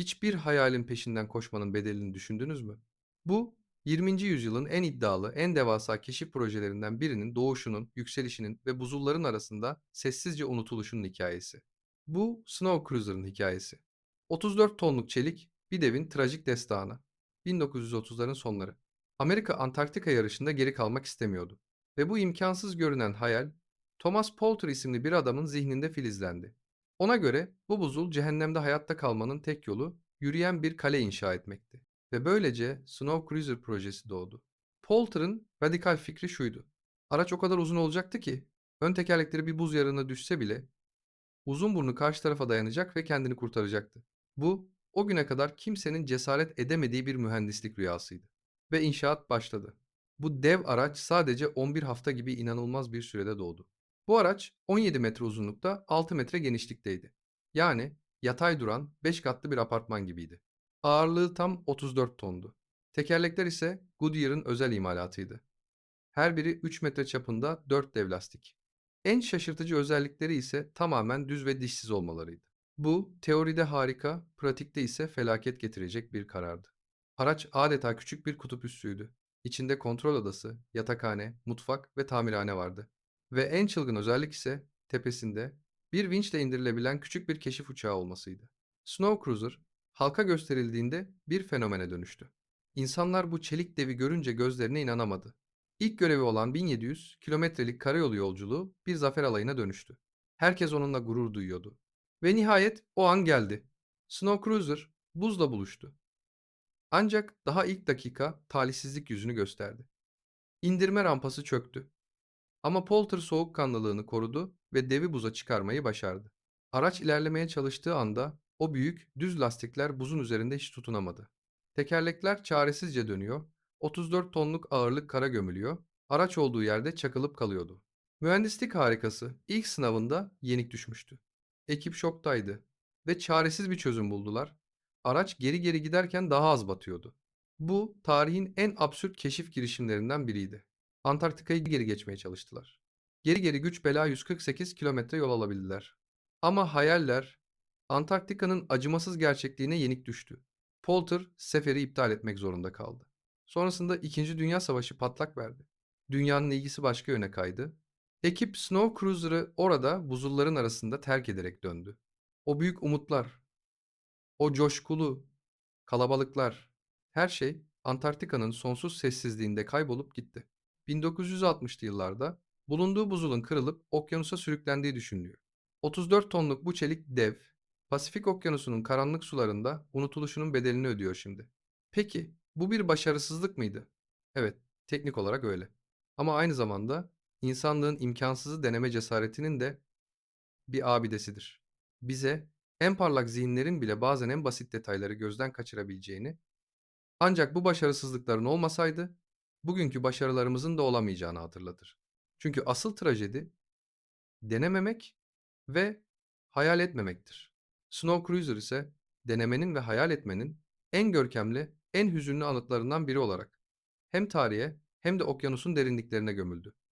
Hiçbir hayalin peşinden koşmanın bedelini düşündünüz mü? Bu, 20. yüzyılın en iddialı, en devasa keşif projelerinden birinin doğuşunun, yükselişinin ve buzulların arasında sessizce unutuluşunun hikayesi. Bu, Snow Cruiser'ın hikayesi. 34 tonluk çelik, bir devin trajik destanı. 1930'ların sonları. Amerika Antarktika yarışında geri kalmak istemiyordu. Ve bu imkansız görünen hayal, Thomas Poulter isimli bir adamın zihninde filizlendi. Ona göre bu buzul cehennemde hayatta kalmanın tek yolu yürüyen bir kale inşa etmekti. Ve böylece Snow Cruiser projesi doğdu. Poulter'ın radikal fikri şuydu. Araç o kadar uzun olacaktı ki ön tekerlekleri bir buz yarığına düşse bile uzun burnu karşı tarafa dayanacak ve kendini kurtaracaktı. Bu o güne kadar kimsenin cesaret edemediği bir mühendislik rüyasıydı. Ve inşaat başladı. Bu dev araç sadece 11 hafta gibi inanılmaz bir sürede doğdu. Bu araç 17 metre uzunlukta 6 metre genişlikteydi. Yani yatay duran 5 katlı bir apartman gibiydi. Ağırlığı tam 34 tondu. Tekerlekler ise Goodyear'ın özel imalatıydı. Her biri 3 metre çapında 4 dev lastik. En şaşırtıcı özellikleri ise tamamen düz ve dişsiz olmalarıydı. Bu teoride harika, pratikte ise felaket getirecek bir karardı. Araç adeta küçük bir kutup üssüydü. İçinde kontrol odası, yatakhane, mutfak ve tamirhane vardı. Ve en çılgın özellik ise tepesinde bir vinçle indirilebilen küçük bir keşif uçağı olmasıydı. Snow Cruiser halka gösterildiğinde bir fenomene dönüştü. İnsanlar bu çelik devi görünce gözlerine inanamadı. İlk görevi olan 1700 kilometrelik karayolu yolculuğu bir zafer alayına dönüştü. Herkes onunla gurur duyuyordu. Ve nihayet o an geldi. Snow Cruiser buzla buluştu. Ancak daha ilk dakika talihsizlik yüzünü gösterdi. İndirme rampası çöktü. Ama Poulter soğukkanlılığını korudu ve devi buza çıkarmayı başardı. Araç ilerlemeye çalıştığı anda o büyük, düz lastikler buzun üzerinde hiç tutunamadı. Tekerlekler çaresizce dönüyor, 34 tonluk ağırlık kara gömülüyor, araç olduğu yerde çakılıp kalıyordu. Mühendislik harikası ilk sınavında yenik düşmüştü. Ekip şoktaydı ve çaresiz bir çözüm buldular. Araç geri geri giderken daha az batıyordu. Bu tarihin en absürt keşif girişimlerinden biriydi. Antarktika'yı geri geçmeye çalıştılar. Geri geri güç bela 148 kilometre yol alabildiler. Ama hayaller Antarktika'nın acımasız gerçekliğine yenik düştü. Poulter seferi iptal etmek zorunda kaldı. Sonrasında 2. Dünya Savaşı patlak verdi. Dünyanın ilgisi başka yöne kaydı. Ekip Snow Cruiser'ı orada buzulların arasında terk ederek döndü. O büyük umutlar, o coşkulu kalabalıklar, her şey Antarktika'nın sonsuz sessizliğinde kaybolup gitti. 1960'lı yıllarda bulunduğu buzulun kırılıp okyanusa sürüklendiği düşünülüyor. 34 tonluk bu çelik dev, Pasifik Okyanusu'nun karanlık sularında unutuluşunun bedelini ödüyor şimdi. Peki, bu bir başarısızlık mıydı? Evet, teknik olarak öyle. Ama aynı zamanda insanlığın imkansızı deneme cesaretinin de bir abidesidir. Bize en parlak zihinlerin bile bazen en basit detayları gözden kaçırabileceğini, ancak bu başarısızlıkların olmasaydı bugünkü başarılarımızın da olamayacağını hatırlatır. Çünkü asıl trajedi denememek ve hayal etmemektir. Snow Cruiser ise denemenin ve hayal etmenin en görkemli, en hüzünlü anıtlarından biri olarak hem tarihe hem de okyanusun derinliklerine gömüldü.